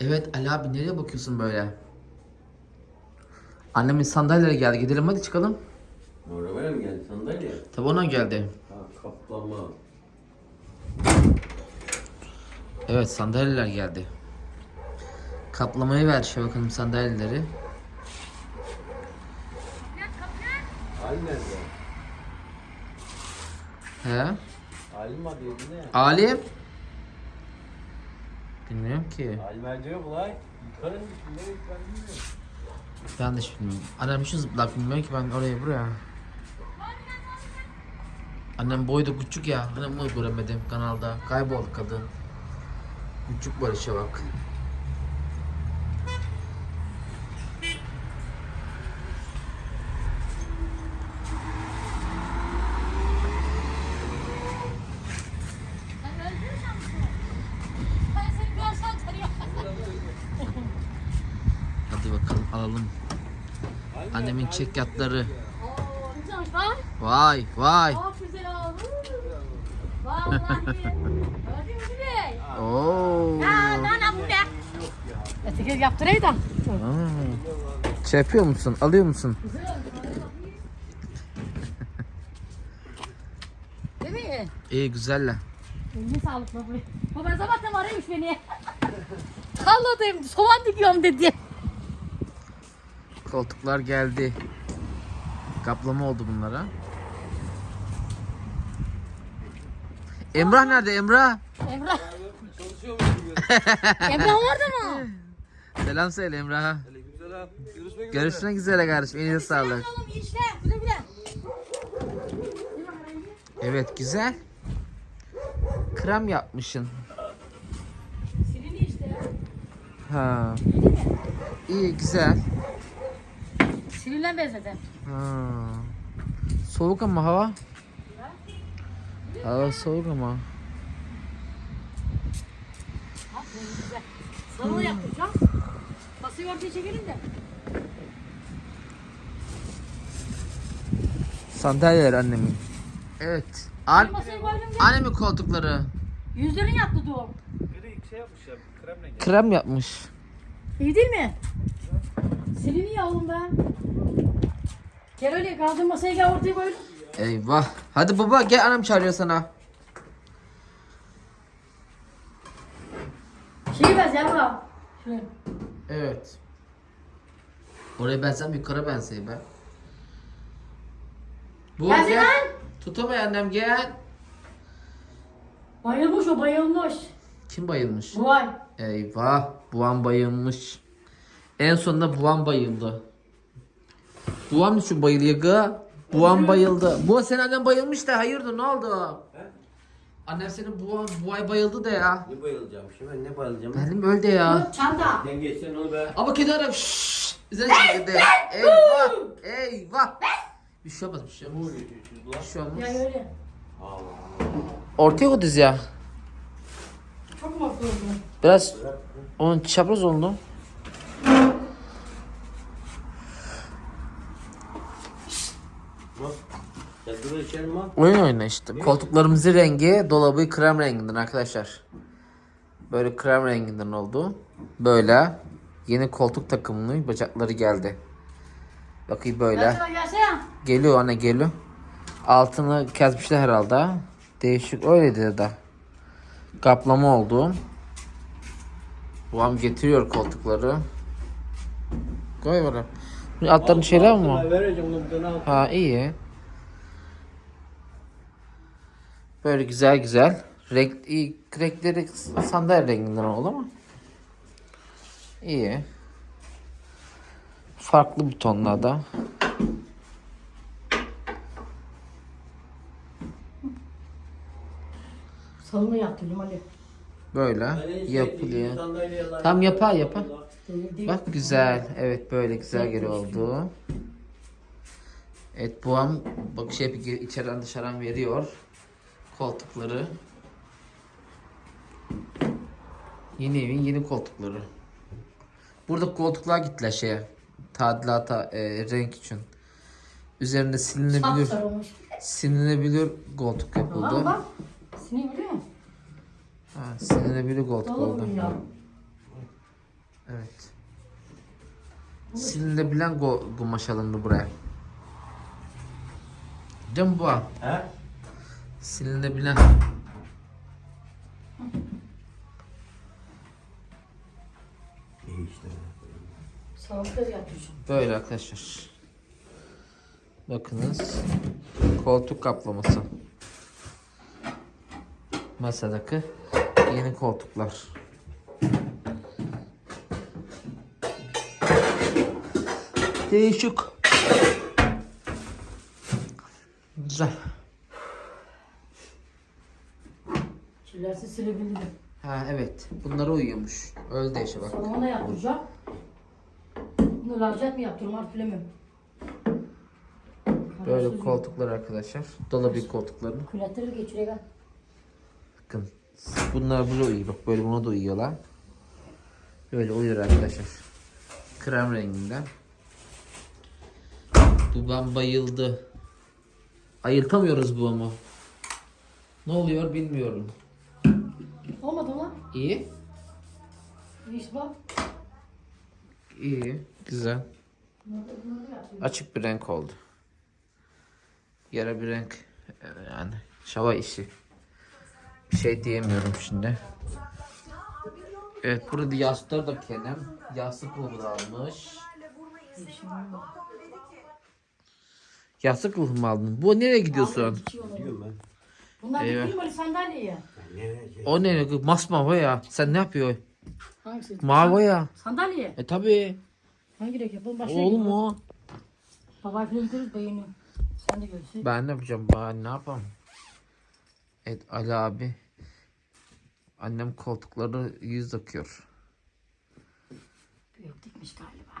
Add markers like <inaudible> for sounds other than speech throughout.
Evet Ali abi nereye bakıyorsun böyle? Annemin sandalyeleri geldi. Gidelim hadi çıkalım. Arabaya mı geldi sandalye? Tabii ona geldi. Ha kaplama. Evet sandalyeler geldi. Kaplamayı ver şey bakalım sandalyeleri. Ali nerede? He? Ali mi arıyordu ne? Alim? Bilmiyorum ki. Ali nerede yok lan? Yukarı mı ben bilmiyorum. Ben de hiç bilmiyorum. Şu zıplak bilmiyor ki ben oraya buraya. Annem boyu da küçük ya. Annem onu göremedim kanalda. Kayboldu kadın. Küçük Barış'a bak. Ben seni görsem tanıyorum. Hadi bakalım alalım. Annemin çekyatları. Vay vay. Oo. Etiket yaptırayım da. Şey yapıyor musun? Alıyor musun? Değil mi? İyi güzeller. Eline sağlık baba. Baba sabahtan araymış beni. <laughs> Kalladım soğan dikiyorum dedi. Koltuklar geldi. Kaplama oldu bunlara. Emrah nerede Emrah? Emrah. <laughs> Emrah orada mı? Selam söyle Emrah'a. Aleykümselam. Görüşmek üzere. Görüşmek üzere kardeşim. Elinize sağlık. Evet güzel. Krem yapmışsın. Ha. İyi güzel. Silinle bezledim. Ha. Soğuk ama hava. Hava soğuk ama. Sarılı yapacağım. Basıyı ortaya çekelim de. Sandalyeler annemin. Evet. An Masayı koydum de. annemin koltukları. Yüzlerin yaktı doğum. Biri şey yapmış ya. Kremle geldi. Krem yapmış. İyi değil mi? Silini ya oğlum ben. Gel öyle kaldığın masayı gel ortaya koydum. Eyvah. Hadi baba gel annem çağırıyor sana. Şeyi ver yavrum. Şuraya. Evet. Oraya bensem yukarı benseyim ben. Bu Gelsin gel. lan. Tutamay annem gel. Bayılmış o bayılmış. Kim bayılmış? Vay. Eyvah. Buam bayılmış. En sonunda Buam bayıldı. Buam şu bayılıyor gı. Buam bayıldı. Bu senin annen bayılmış da hayırdır ne oldu? Annem senin buam, buay bayıldı da ya. Ne bayılacağım şimdi ben ne bayılacağım? Benim öyle ya. Çanta. Sen geçsen onu be. Ama kedi aram şşş. Üzerine çekildi. Eyvah. Eyvah. Bir şey olmaz bir şey olmaz. Bir şey olmaz. Ya öyle. Ortaya koyduz ya. Çok mu oldu? Biraz onun çapraz oldu. Bak. Ya dur içelim ha. Oyun oyna işte. Koltuklarımızın rengi dolabı krem renginden arkadaşlar. Böyle krem renginden oldu. Böyle yeni koltuk takımının bacakları geldi. Bakayım böyle. Geliyor anne geliyor. Altını kesmişler herhalde. Değişik öyleydi de. Kaplama oldu. Babam getiriyor koltukları. Koy böyle. Bu Altların şeyler mi? Ha iyi. Böyle güzel güzel. Renk, iyi, renkleri sandalye renginden oldu ama. İyi. Farklı butonlarda. Salonu yaptırdım Ali. Böyle yapılıyor. Tam yapa yapa. Allah. Değil, değil. Bak güzel. Evet böyle güzel geri oldu. Evet buam bak şey yapıyor, içeriden dışarıdan veriyor. Koltukları. Yeni evin yeni koltukları. Burada koltuklar gittiler şeye. Tadilata e, renk için. Üzerinde silinebilir. Silinebilir koltuk Tamam yapıldı. bak. Sini biliyor musun? Ha, silinebilir koltuk oldu. mu ya? Evet. Silinebilen kumaş alındı buraya. Değil mi bu? He? Silinebilen. İyi işte. Sağlıklı yapıyorsun. Böyle arkadaşlar. Bakınız. Koltuk kaplaması. Masadaki yeni koltuklar. Değişik. Güzel. Kirlerse silebildim. Ha evet. Bunlara uyuyormuş. Öyle de işe bak. Salona da yaptıracağım. Bunu lacet mi yaptırım artık bilemiyorum. Böyle koltuklar arkadaşlar. Dolabı koltuklarını. Geçiriyor gel. Bakın. Bunlar buraya uyuyor. Bak böyle buna da uyuyorlar. Böyle uyuyor arkadaşlar. Krem renginden. Ben bayıldı. Ayıltamıyoruz bu ama. Ne oluyor bilmiyorum. İyi. Bak. İyi. Güzel. Açık bir renk oldu. Yara bir renk e, yani şava işi. Bir şey diyemiyorum şimdi. Evet burada yastıklar da kenem. Yastık kılıfı da almış. Yastık kılıfı mı aldın? Bu nereye gidiyorsun? Dikiyor onları. Diyorum ben. Bunlar Eyvah. dikeyim böyle sandalyeye. O ne? Masmavi ya. Sen ne yapıyorsun? Hangisi? Mavi ya. Sandalye. E tabi. Hangi renk yapalım? Başka Oğlum o. Baba gideriz beğeniyor. Sen de görürsün. Ben ne yapacağım? Ben ne yapayım? Evet Ali abi. Annem koltukları yüz takıyor. Büyük dikmiş galiba.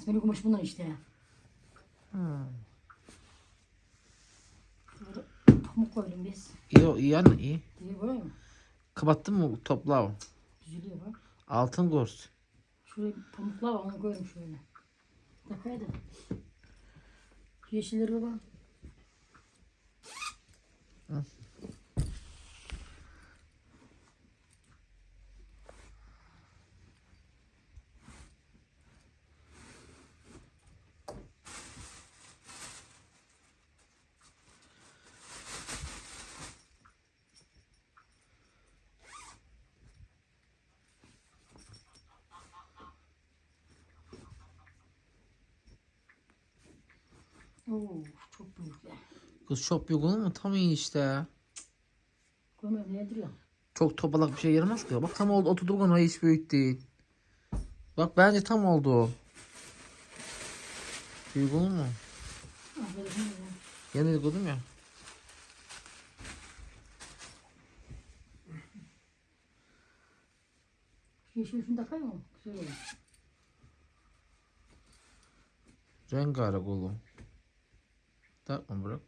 Esmeri kumaş bunlar işte. Şurada pamuk koydum biz. İyi, o- iyi yani iyi. Diye böyle mi? Kapattın mı topla? Düzülüyor bak. Altın gors. Şuraya pamuklar var onu koyuyorum şöyle. Dakikaya da. Şu yeşilleri baba. Oo, çok büyükler. Kız çok büyük olur mu? Tam iyi işte. Koyma ne duruyor? Çok topalak bir şey yaramaz ki. Bak tam oldu. Oturduğun hayır hiç büyük değil. Bak bence tam oldu. Büyük olur mu? Ah. Yeni dedim ya. Yeşil şunu takayım mı? Güzel olur. Rengarenk oğlum. Takma bırak.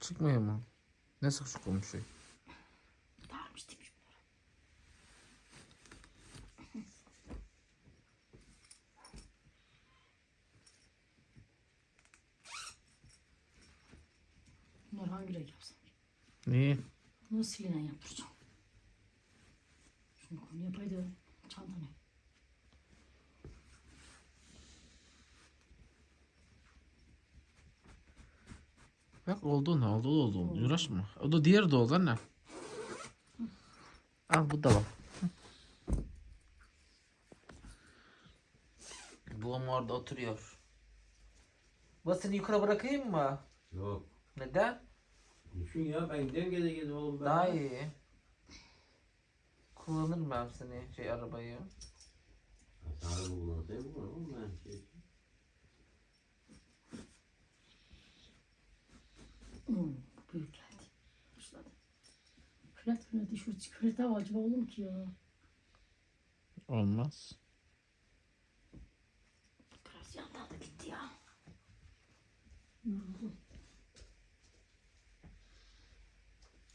Çıkmıyor mu? Ne sıkışık olmuş şey. Darmış demiş bunları. Bunlar hangi renk yapsam? Niye? Bunu silinen yaptıracağım. Şunu konu yapaydı. Çanta ne? Bak oldu ne oldu oldu oldu. Uğraşma. O da diğer de oldu anne. Al bu da var. Bu ama orada oturuyor. Bu seni yukarı bırakayım mı? Yok. Neden? Düşün ya ben giden gele gele oğlum ben. Daha iyi. Kullanırım ben seni şey arabayı. Bu kullansayım bu oğlum ben şey. Hmm, bu büyük geldi. Başladı. Küret küret şu küret hava acaba olur mu ki ya? Olmaz. Biraz yandan da gitti ya.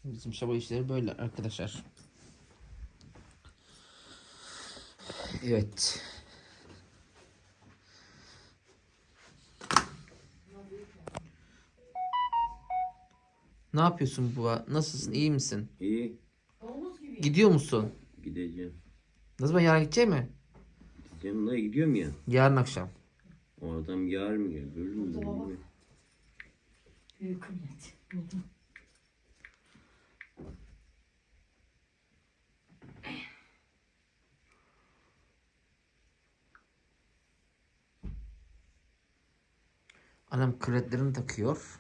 Bizim şaba işleri böyle arkadaşlar. Evet. Ne yapıyorsun bu? Nasılsın? İyi misin? İyi. Domuz gibi. Gidiyor musun? Gideceğim. Ne zaman yarın gidecek mi? Gideceğim da gidiyorum ya. Yarın akşam. O adam yarın mı gelir? Öbür mü? Tamam. bilmiyorum. Annem kırletlerini takıyor.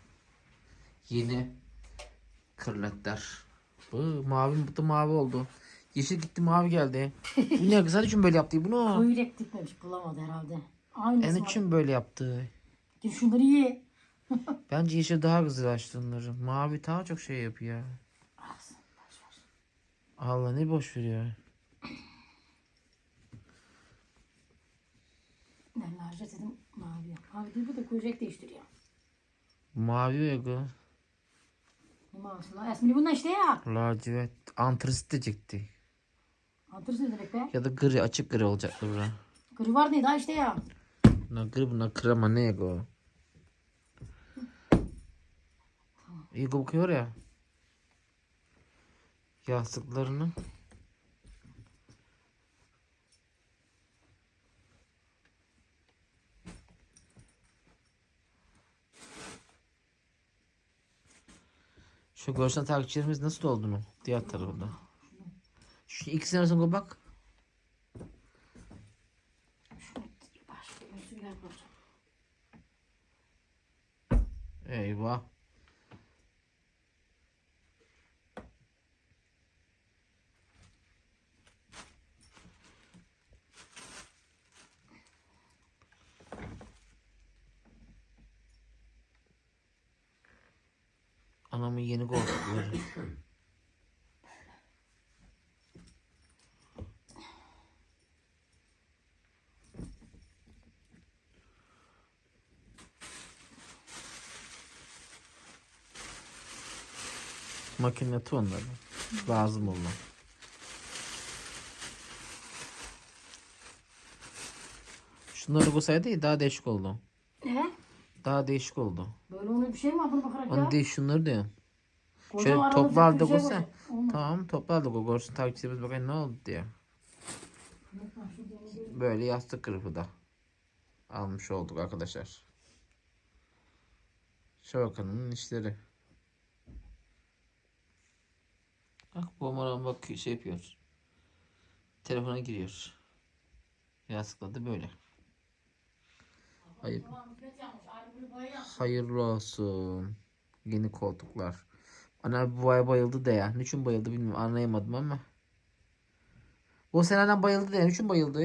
Yeni kırletler. Bu mavi bu da mavi oldu. Yeşil gitti mavi geldi. Bu ne kız için böyle yaptı bunu? Kuyruk dikmemiş bulamadı herhalde. Aynısı En için böyle yaptı. Gel şunları ye. <laughs> Bence yeşil daha güzel açtığınları. Mavi daha çok şey yapıyor. Allah ne boş veriyor. Ben lacivert dedim mavi. Değil bu da kuyruk değiştiriyor. Mavi ya bu. Ne mavisi lan? Esmili bundan işte ya. Lacivert. Antrasit diyecekti. Antırsın ne demek be? Ya da gri açık gri olacaktı bura. Gri var ne daha işte ya. Bunlar gri bunlar krema ne ya bu? İyi kokuyor ya. Yastıklarını. Şu görsen takipçilerimiz nasıl oldu mu? Diğer tarafında. Şu ikisinin arasına bak. Eyvah. Yeni koltukları. Makinatı onların. Lazım olan. Şunları koysaydı daha değişik oldu. Ne? Daha değişik oldu. Böyle onun bir şey mi var bunu bakarak ya? Onu değil şunları diyor. Şöyle aralık toplu halde şey. Tamam toplu halde koy. Görsün takipçilerimiz bakayım ne oldu diye. Böyle yastık kırıpı da almış olduk arkadaşlar. Şabakanın işleri. Bak bu umarım bak şey yapıyor. Telefona giriyor. Yastıkla da böyle. Hayır. Hayırlı olsun. Yeni koltuklar. Ana bu ay bayıldı da ya. Niçin bayıldı bilmiyorum. Anlayamadım ama. Bu sen anam bayıldı da ya. Niçin bayıldı?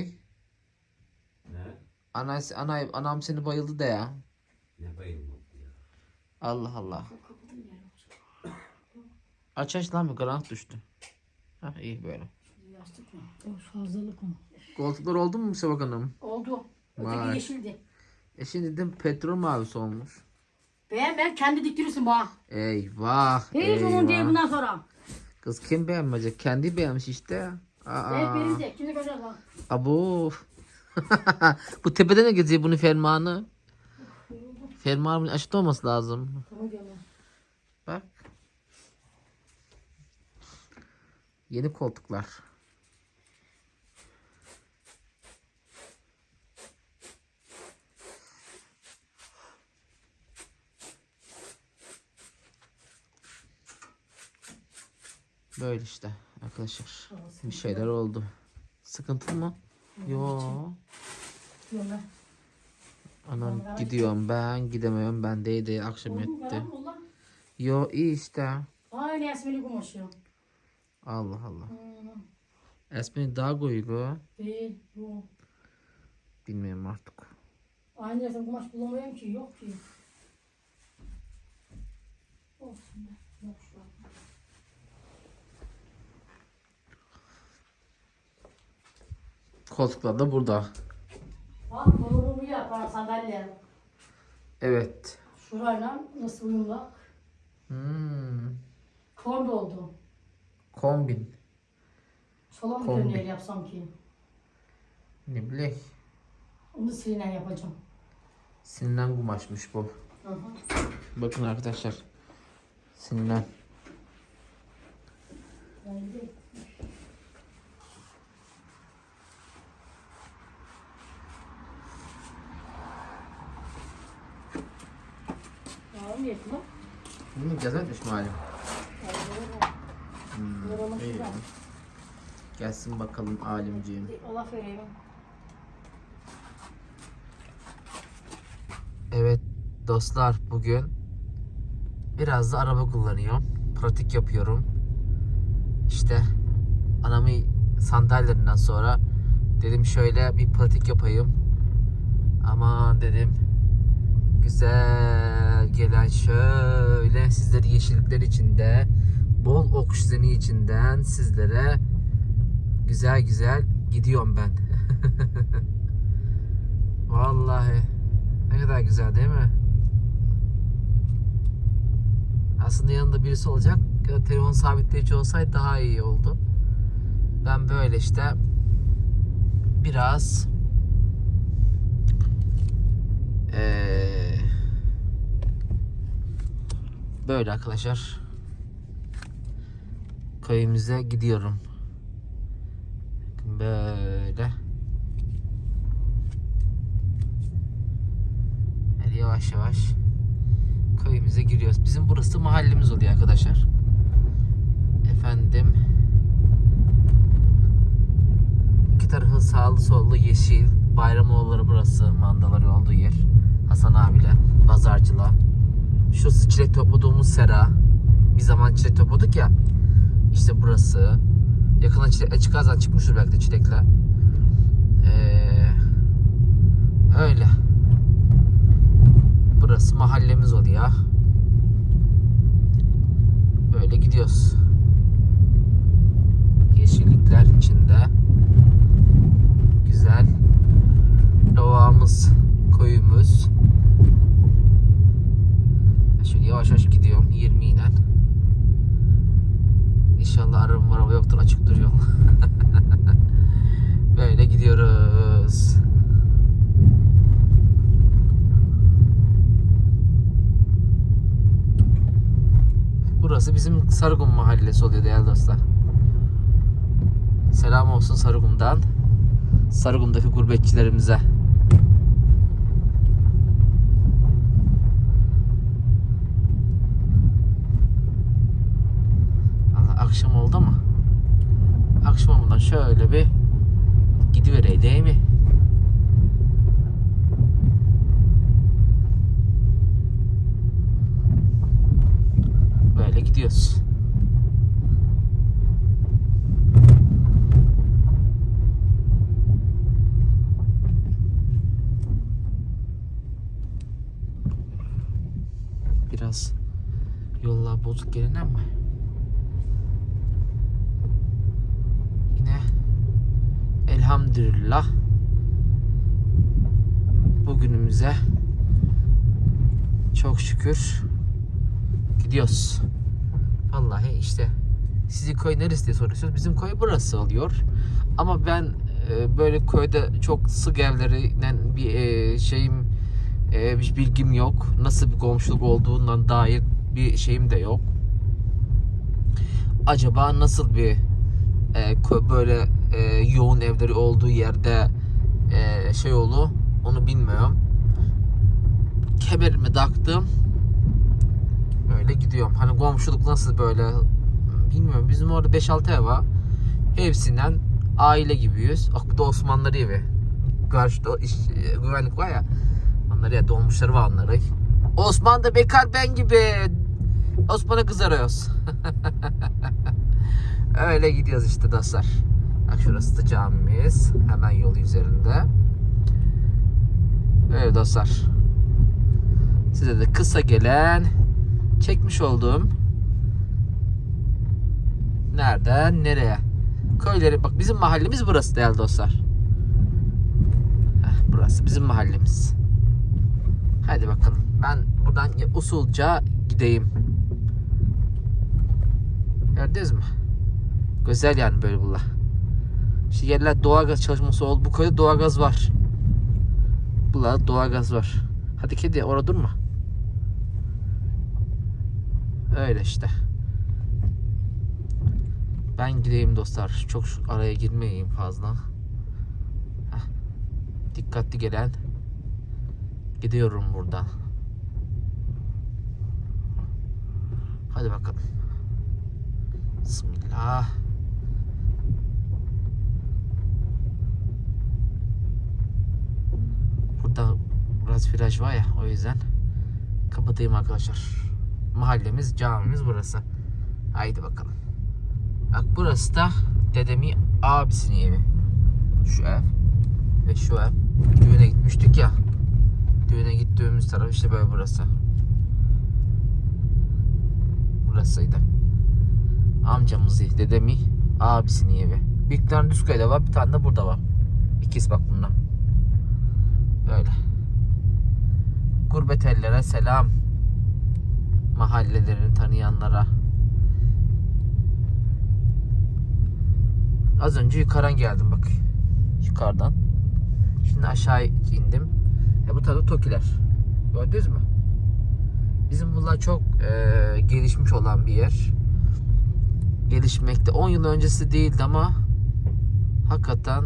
Ne? Ana, ana, anam seni bayıldı da ya. Ne bayılmak ya? Allah Allah. Aç aç lan bir karanlık düştü. Hah iyi böyle. Yastık mı? Yok fazlalık mı? Koltuklar oldu mu Sevak Hanım? Oldu. Öteki Vay. yeşildi. E şimdi de petrol mavisi olmuş. Beğen ben kendi diktirirsin bana. Eyvah. Hiç onun değil eyvah. bundan sonra. Kız kim beğenmeyecek? Kendi beğenmiş işte. Hep Aa. verecek. Şimdi göreceğiz lan. Abo. <laughs> Bu tepede ne geziyor bunun fermanı? Fermanın açıkta olması lazım. Tamam. Bak. Yeni koltuklar. Böyle işte arkadaşlar. Bir şeyler oldu. Sıkıntı mı? Yo. Anam gidiyorum ben gidemiyorum ben değdi akşam etti. Yo iyi işte. Aynı Yasmin'i kumaşı. Allah Allah. Hmm. Esmi daha koyu bu. Değil. Bu. Bilmiyorum artık. Aynı Yasmin kumaş bulamıyorum ki. Yok ki. Olsun be. Yok şu an. Koltuklar da burada. Bak doğru yap bana sandalye. Evet. Şurayla nasıl uyumlu? Hmm. Kombi oldu. Kombin. Sola mı Kombi. dönüyor yapsam ki? Ne bileyim. Onu silinle yapacağım. Sinirlen kumaşmış bu. Hı hı. Bakın arkadaşlar. Sinirlen. Ben yakın? Bunu gezetmiş malum. Yorulmuş iyi. da. Gelsin bakalım alimciğim. Allah vereyim. Evet dostlar bugün biraz da araba kullanıyorum. Pratik yapıyorum. İşte anamı sandalyelerinden sonra dedim şöyle bir pratik yapayım. Aman dedim güzel gelen şöyle sizleri yeşillikler içinde bol oksijeni içinden sizlere güzel güzel gidiyorum ben. <laughs> Vallahi ne kadar güzel değil mi? Aslında yanında birisi olacak. Telefon sabitleyici olsaydı daha iyi oldu. Ben böyle işte biraz eee, böyle arkadaşlar köyümüze gidiyorum. Böyle. Böyle yavaş yavaş köyümüze giriyoruz. Bizim burası mahallemiz oluyor arkadaşlar. Efendim iki tarafı sağlı sollu yeşil. Bayramoğulları burası. Mandaları olduğu yer. Hasan abiyle pazarcıla. Şu çilek topladığımız sera. Bir zaman çilek topladık ya. İşte burası. Yakına çilek çıkarsan çıkmıştır belki de çilekler. Ee, öyle. Burası mahallemiz oluyor. Böyle gidiyoruz. Yeşillikler içinde. Güzel. Doğamız, koyumuz. Şöyle yavaş yavaş gidiyorum 20 ile. İnşallah araba araba yoktur açık duruyor. <laughs> Böyle gidiyoruz. Burası bizim Sarıgum mahallesi oluyor değerli dostlar. Selam olsun Sarıgum'dan. Sarıgum'daki gurbetçilerimize. Allah akşam oldu ama akşam olmadan şöyle bir gidiverey değil mi? Böyle gidiyoruz. Biraz yollar bozuk gelin ama elhamdülillah bugünümüze çok şükür gidiyoruz. Vallahi işte sizin köy neresi diye soruyorsunuz. Bizim köy burası oluyor. Ama ben e, böyle köyde çok sık evlerinden bir e, şeyim e, bir bilgim yok. Nasıl bir komşuluk olduğundan dair bir şeyim de yok. Acaba nasıl bir e, böyle e, yoğun evleri olduğu yerde e, şey oldu onu bilmiyorum. Kemerimi taktım. Böyle gidiyorum. Hani komşuluk nasıl böyle bilmiyorum. Bizim orada 5-6 ev var. Hepsinden aile gibiyiz. Bak bu da Osmanlıları evi. Karşıda iş, e, güvenlik var ya. Onları ya dolmuşları var onları. Osman da bekar ben gibi. Osman'a kız arıyoruz. <laughs> Öyle gidiyoruz işte dostlar. Bak şurası da camimiz. Hemen yol üzerinde. Öyle dostlar. Size de kısa gelen çekmiş olduğum nereden nereye? Köyleri bak bizim mahallemiz burası değerli dostlar. Burası bizim mahallemiz. Hadi bakalım. Ben buradan usulca gideyim. Gördünüz mü? Güzel yani böyle bunlar. Şu yerler doğalgaz çalışması oldu. Bu köyde doğalgaz var. Burada doğalgaz var. Hadi kedi orada durma. Öyle işte. Ben gideyim dostlar. Çok araya girmeyeyim fazla. Heh. Dikkatli gelen. Gidiyorum buradan. Hadi bakalım. Bismillah. Burada biraz viraj var ya o yüzden kapatayım arkadaşlar. Mahallemiz, camimiz burası. Haydi bakalım. Bak burası da dedemin abisinin evi. Şu ev ve şu ev. Düğüne gitmiştik ya. Düğüne gittiğimiz taraf işte böyle burası. Burasıydı. Amcamızı, dedemi, abisinin evi. Bir tane Düzköy'de var, bir tane de burada var. İkisi bak bundan. Böyle. Gurbet ellere selam. Mahallelerini tanıyanlara. Az önce yukarıdan geldim bak. Yukarıdan. Şimdi aşağı indim. E bu tarafta Tokiler. Gördünüz mü? Bizim bunlar çok e, gelişmiş olan bir yer. Gelişmekte. 10 yıl öncesi değildi ama hakikaten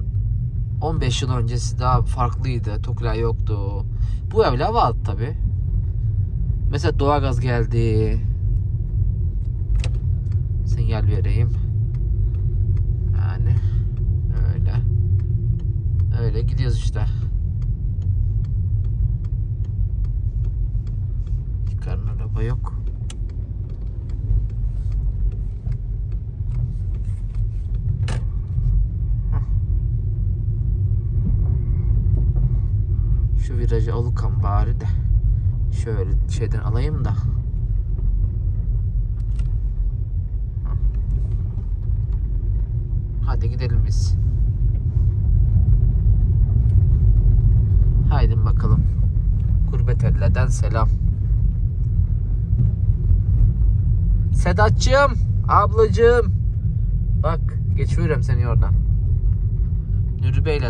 15 yıl öncesi daha farklıydı. Tokiler yoktu. Bu evler vardı tabi. Mesela doğalgaz geldi. Sinyal vereyim. Yani öyle. Öyle gidiyoruz işte. Yukarının araba yok. Şu virajı alıkan bari de. Şöyle şeyden alayım da. Hadi gidelim biz. Haydi bakalım. Gurbet elleden selam. Sedatçığım, ablacığım. Bak, geçiyorum seni oradan.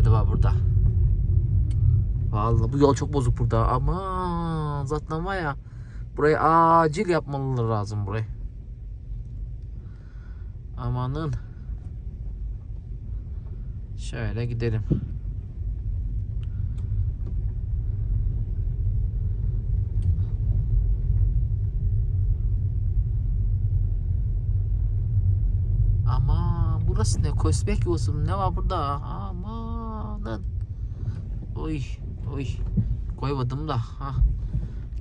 De var burada. Vallahi bu yol çok bozuk burada ama zaten var ya burayı acil yapmaları lazım burayı. Amanın. Şöyle gidelim. Ama burası ne? Köstebek yuvası Ne var burada? Amanın. Oy, oy. Koymadım da. Ha.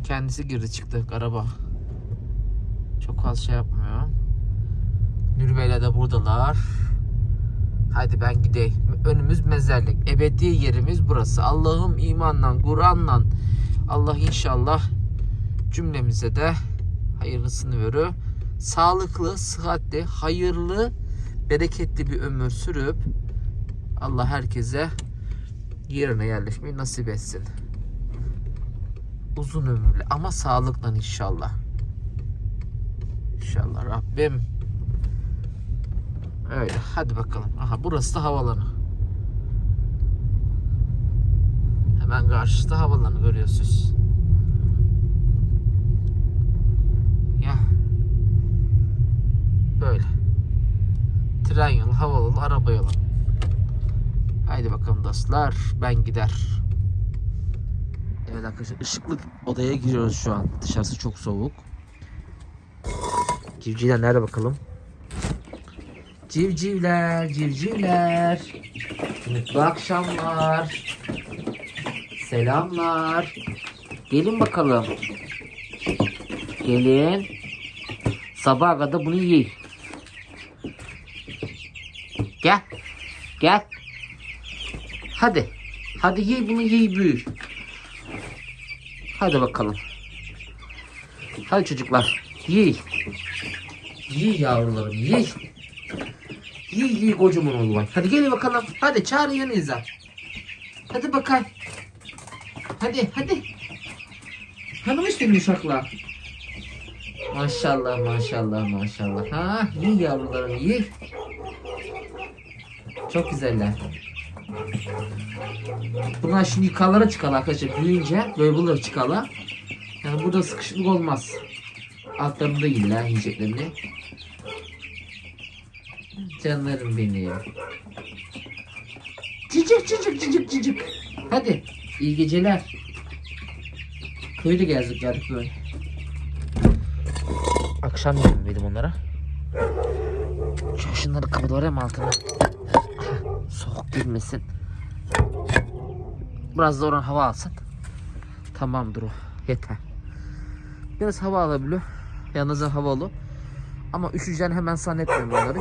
Kendisi girdi çıktı araba. Çok az şey yapmıyor. Nürbeyle de buradalar. Haydi ben gideyim. Önümüz mezarlık. Ebedi yerimiz burası. Allah'ım imanla, Kur'an'la Allah inşallah cümlemize de hayırlısını verir. Sağlıklı, sıhhatli, hayırlı, bereketli bir ömür sürüp Allah herkese yerine yerleşmeyi nasip etsin. Uzun ömürlü ama sağlıkla inşallah. İnşallah Rabbim. Öyle hadi bakalım. Aha burası da havalanı. Hemen karşıda havalanı görüyorsunuz. Ya. Böyle. Tren yolu, hava yolu, araba yolu. Haydi bakalım dostlar. Ben gider. Evet arkadaşlar ışıklı odaya giriyoruz şu an. Dışarısı çok soğuk. Civcivler nerede bakalım? Civcivler, civcivler. Mutlu akşamlar. Selamlar. Gelin bakalım. Gelin. Sabaha kadar bunu yiyin. Gel. Gel. Hadi. Hadi yiy bunu yiy büyü. Hadi bakalım. Hadi çocuklar. Yiy. Yiy yavrularım yiy. Yiy yiy kocaman bak. Hadi gelin bakalım. Hadi çağır yanınıza. Hadi bakalım. Hadi hadi. Tanımış benim uşaklar. Maşallah maşallah maşallah. Ha iyi yavrularım iyi. Çok güzeller. Bunlar şimdi yukarılara çıkarlar arkadaşlar. Büyüyünce böyle buralara çıkarlar. Yani burada sıkışıklık olmaz. Altlarında yiyirler yiyeceklerini. Canlarım benim. Cicik cicik cicik cicik. Hadi iyi geceler. Köyde gezdik geldik böyle. Akşam yedim dedim onlara. Şu şunları kapatıver hem altına. Soğuk girmesin. Biraz da oradan hava alsın. Tamamdır o. Yeter. Biraz hava alabiliyor. Yalnız havalı. Ama üşüyeceğini hemen zannetmiyorum onları.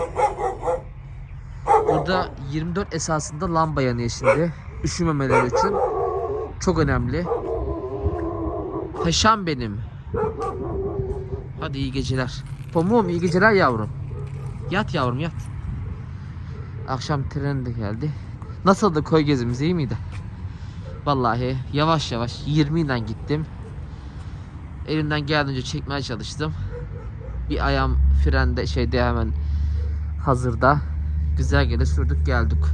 Burada 24 esasında lamba yanıyor şimdi. Üşümemeleri için. Çok önemli. Paşam benim. Hadi iyi geceler. Pamuğum iyi geceler yavrum. Yat yavrum yat. Akşam tren de geldi. Nasıldı köy gezimiz iyi miydi? Vallahi yavaş yavaş 20 ile gittim. Elimden geldiğince çekmeye çalıştım. Bir ayağım frende şeyde hemen hazırda. Güzel gele sürdük geldik.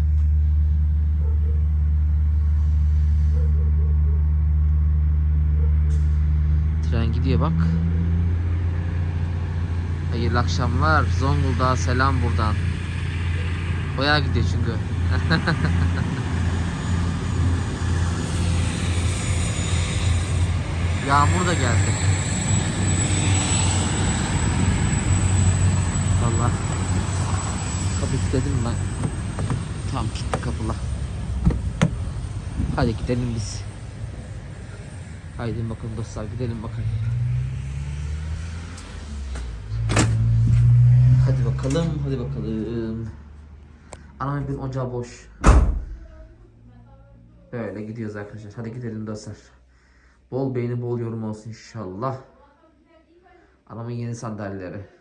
Tren gidiyor bak. Hayırlı akşamlar. Zonguldak'a selam buradan. Oya gidiyor çünkü. <laughs> Yağmur da geldi. Vallahi kapı kilitledim ben. Tam kilitli kapılar. Hadi gidelim biz. Haydi bakalım dostlar gidelim bakalım. Hadi bakalım, hadi bakalım. Anam evin ocağı boş. Böyle gidiyoruz arkadaşlar. Hadi gidelim dostlar. Bol beğeni, bol yorum olsun inşallah. Anamın yeni sandalyeleri.